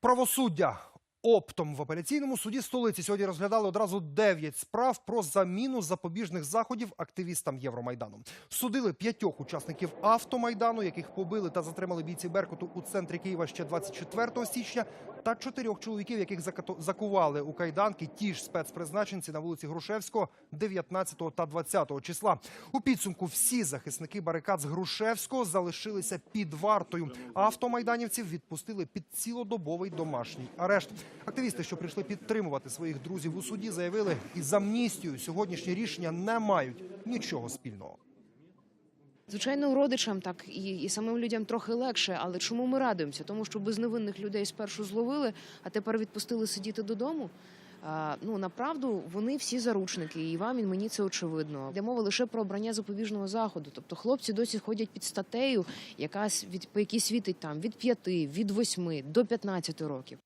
Правосуддя. Оптом в апеляційному суді столиці сьогодні розглядали одразу 9 справ про заміну запобіжних заходів активістам Євромайдану. Судили п'ятьох учасників автомайдану, яких побили та затримали бійці Беркуту у центрі Києва ще 24 січня, та чотирьох чоловіків, яких закували у кайданки ті ж спецпризначенці на вулиці Грушевського 19 та 20 числа. У підсумку всі захисники барикад з Грушевського залишилися під вартою. Автомайданівців відпустили під цілодобовий домашній арешт. Активісти, що прийшли підтримувати своїх друзів у суді, заявили, із амністією сьогоднішні рішення не мають нічого спільного. Звичайно, родичам так і, і самим людям трохи легше. Але чому ми радуємося? Тому що безневинних людей спершу зловили, а тепер відпустили сидіти додому. А, ну направду вони всі заручники, і вам і мені це очевидно. Йде мова лише про обрання запобіжного заходу. Тобто хлопці досі ходять під статтею, яка від по якій світить там від 5, від 8 до 15 років.